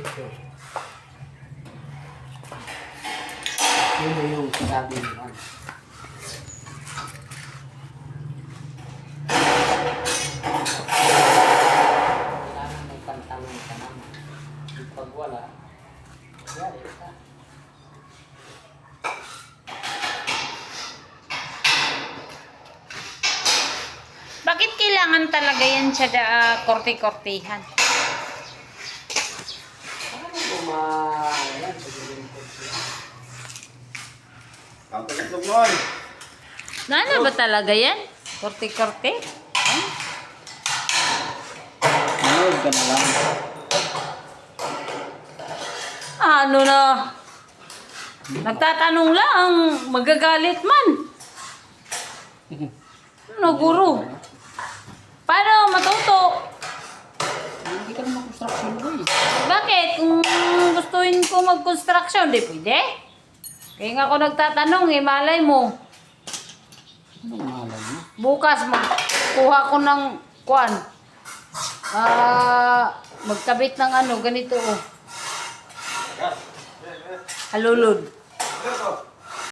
dito. Yun na yung sabi naman. Kailangan Bakit kailangan talaga yan siya uh, ah, korte-kortehan? Ma... Yan, pagiging siya. Ang nun. Nana ba talaga yan? Korte-korte? Manood ka na lang. ano na? Nagtatanong lang, magagalit man. Ano, guru? Paano matuto? Hindi ka naman construction mo eh. Bakit? Kung gustuin ko mag-construction, di pwede? Kaya nga ako nagtatanong eh, malay mo. Anong malay mo? Bukas magkuha ko ng kwan. Ah, magkabit ng ano, ganito oh. Halulod. Ito.